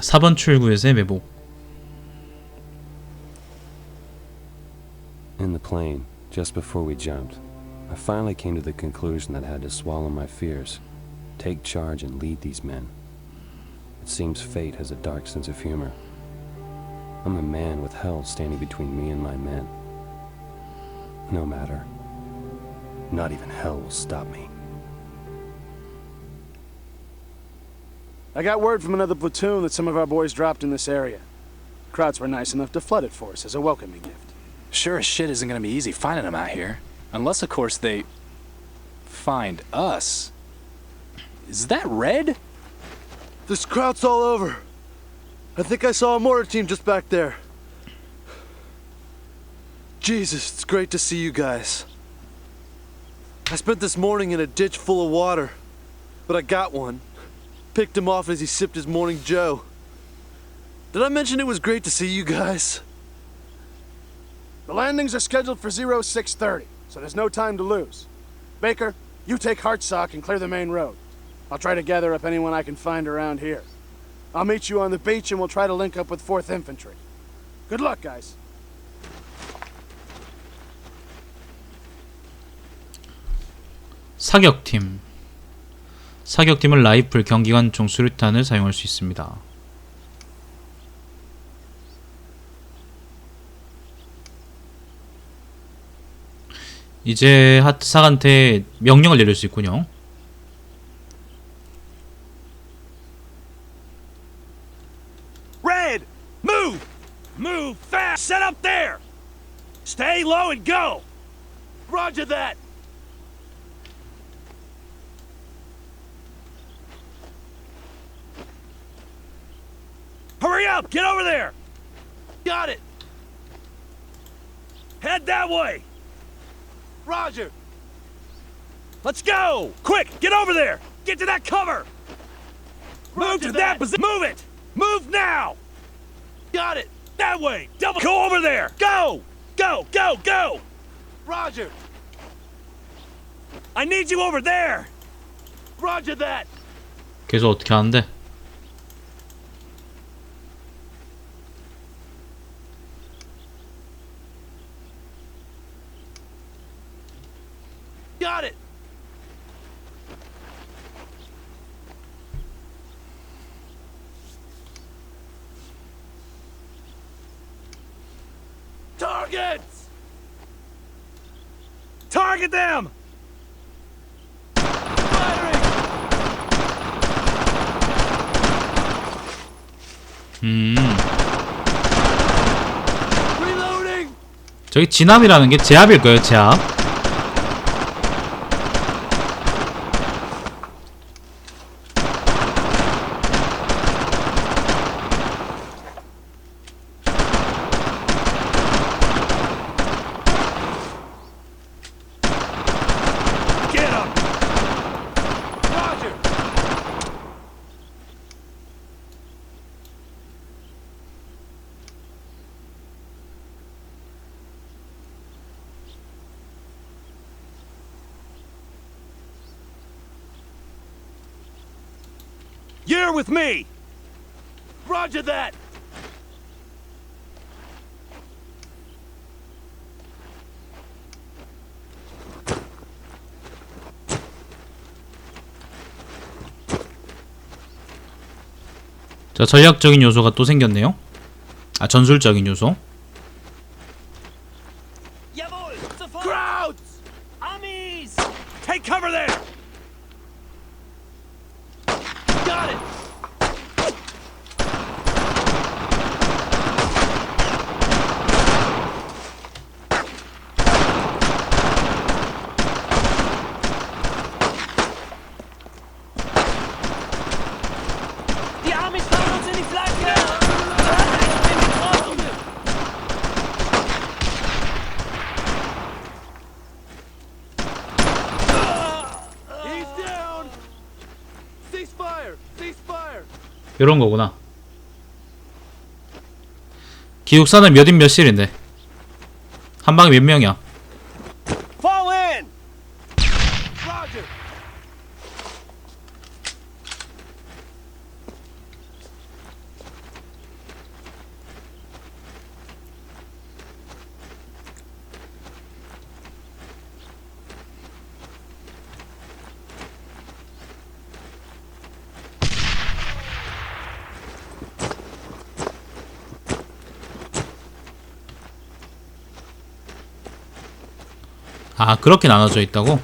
4번 출구에서의 매복. In the plane, just before we jumped, I finally came to the conclusion that I had to swallow my fears, take charge, and lead these men. It seems fate has a dark sense of humor. I'm a man with hell standing between me and my men. No matter. Not even hell will stop me. I got word from another platoon that some of our boys dropped in this area. Krauts were nice enough to flood it for us as a welcoming gift. Sure as shit isn't gonna be easy finding them out here. Unless, of course, they find us. Is that red? There's Krauts all over. I think I saw a mortar team just back there. Jesus, it's great to see you guys. I spent this morning in a ditch full of water, but I got one Picked him off as he sipped his morning joe. Did I mention it was great to see you guys? The landings are scheduled for 0630, so there's no time to lose. Baker, you take Hartsock and clear the main road. I'll try to gather up anyone I can find around here. I'll meet you on the beach and we'll try to link up with 4th Infantry. Good luck, guys. 사격팀. 사격팀은 라이플, 경기관총, 수류탄을 사용할 수 있습니다. 이제 하트삭한테 명령을 내릴 수 있군요. Get over there! Got it! Head that way! Roger! Let's go! Quick, get over there! Get to that cover! Roger Move to that, that position! Move it! Move now! Got it! That way! Double- Go over there! Go! Go, go, go! Roger! I need you over there! Roger that! Kız o. Target them! Firing! 음. 저기 진압이라는 게 제압일 거예요, 제압. Get them! Roger! You're with me! Roger that! 자, 전략적인 요소가 또 생겼네요. 아, 전술적인 요소. Take cover there! 이런 거구나. 기숙사는 몇인 몇실인데? 한 방에 몇 명이야? 아 그렇게 나눠져 있다고?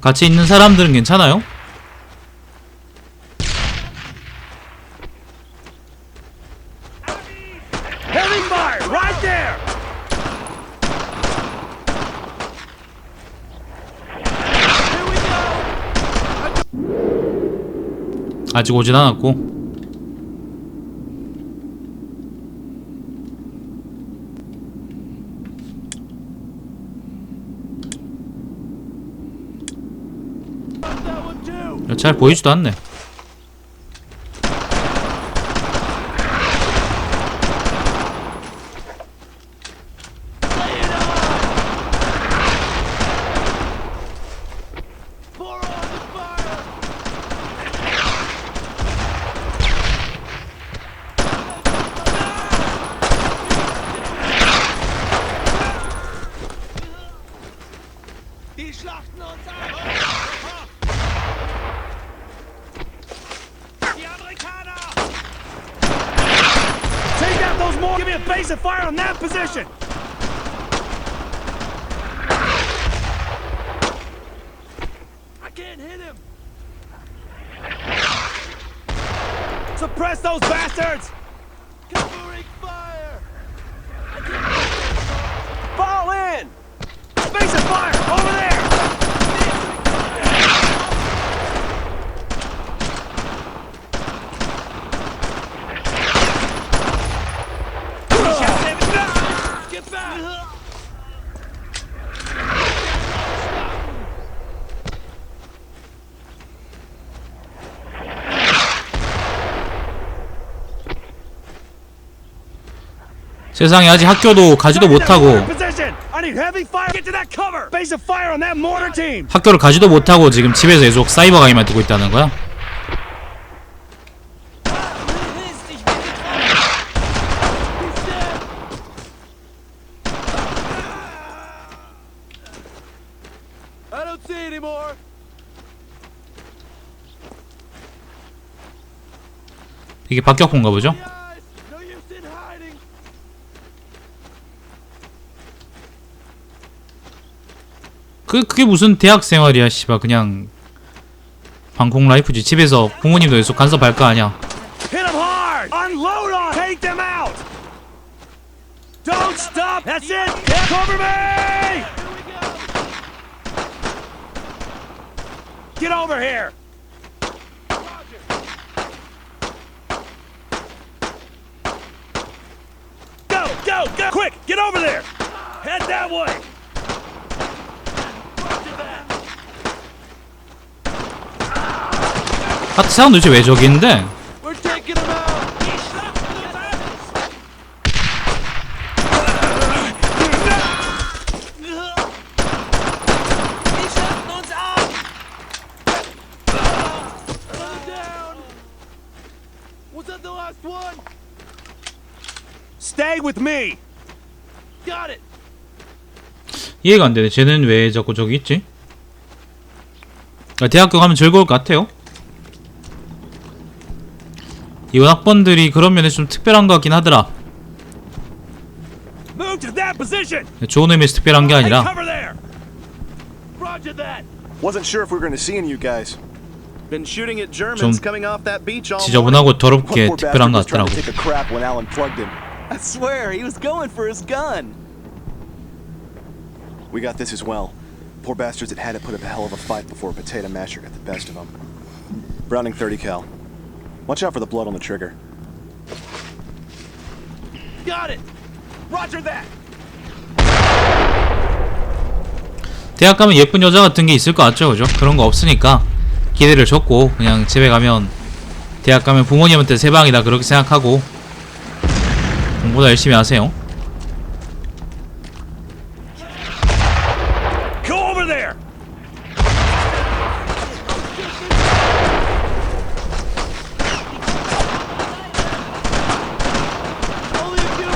같이 있는 사람들은 괜찮아요? 아직 오진 않았고 야, 잘 보이지도 않네 I can't hit him! Suppress those bastards. 세상에 아직 학교도 가지도 못하고. 학교를 가지도 못하고 지금 집에서 계속 사이버 가기만 두고 있다는 거야? 이게 박격포인가 보죠? 그 그게 무슨 대학 생활이야 씨발. 그냥 방콕 라이프지. 집에서 부모님도 계속 간섭할 거 아니야. Hit them hard. Unload on. Take them out. Don't stop. That's it. Cover me. Get over here. Go, go! Quick, get over there! Head that way! 하트 사운드 도대체 왜 저기 있는데? Down. Was that the last one? Stay with me! Got it. 이해가 안 되네 쟤는 왜 자꾸 저기 있지? 아, 대학교 가면 즐거울 것 같아요 이번 학번들이 그런 면에서 좀 특별한 것 같긴 하더라 Move to that position! 좋은 의미에서 특별한 게 아니라 cover there! Roger that. Wasn't sure if we were going to see any of you guys. Been shooting at 좀 Germans coming off that beach all morning. 지저분하고 더럽게 특별한 것 같더라고 I swear, he was going for his gun. We got this as well. Poor bastards had had to put up a hell of a fight before a potato masher got the best of them. Browning 30 cal. Watch out for the blood on the trigger. Got it. Roger that. 대학 가면 예쁜 여자 같은 게 있을 것 같죠 그죠? 그런 거 없으니까 기대를 줬고 그냥 집에 가면 대학 가면 부모님한테 세 방이다 그렇게 생각하고 공부도 열심히 하세요 Go over there! Only a few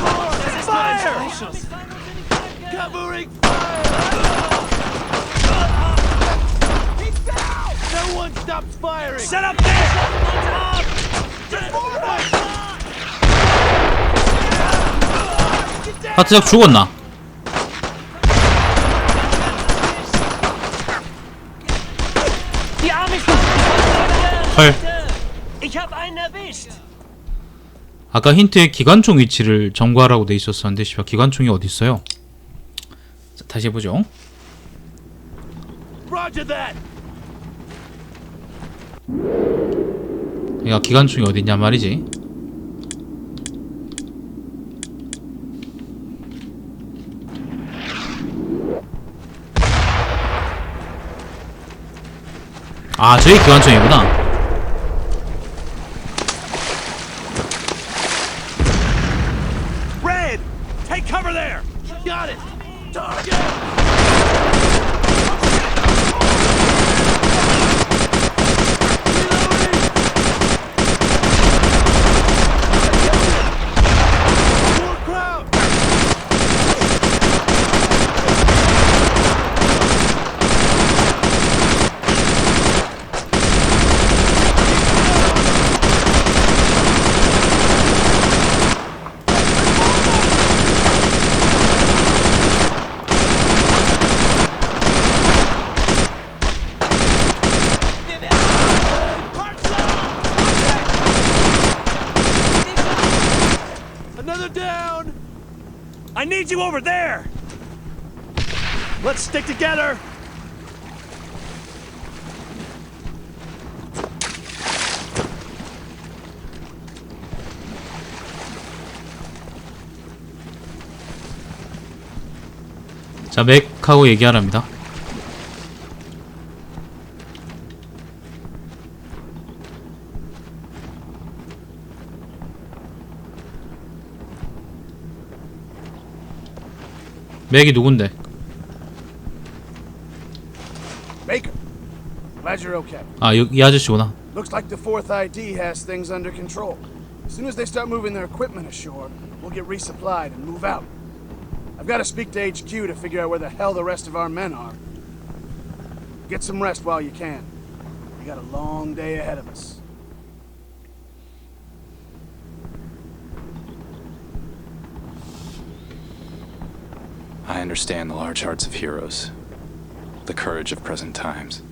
하트작 죽었나? 헐. 아까 힌트에 기관총 위치를 점거하라고 돼 있었었는데 씨발 기관총이 어디 있어요? 자, 다시 해보죠. 얘가 기관총이 어디 있냐 말이지. 아, 저기 기관총이구나. Red, take cover there. Got it. Target. More crowd. Another down. I need you over there. Let's stick together. 자, 맥하고 얘기하랍니다. 맥이 누군데? Baker, glad you're okay. 아, 이, 이 아저씨구나. Looks like the fourth ID has things under control. As soon as they start moving their equipment ashore, we'll get resupplied and move out. I've got to speak to HQ to figure out where the hell the rest of our men are. Get some rest while you can. We got a long day ahead of us. I understand the large hearts of heroes, the courage of present times.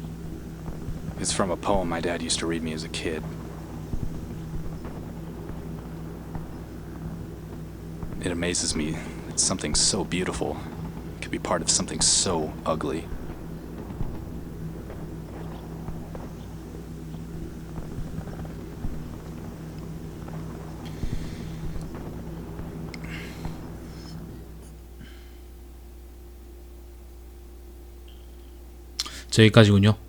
It's from a poem my dad used to read me as a kid. It amazes me that something so beautiful could be part of something so ugly. 저기까지군요.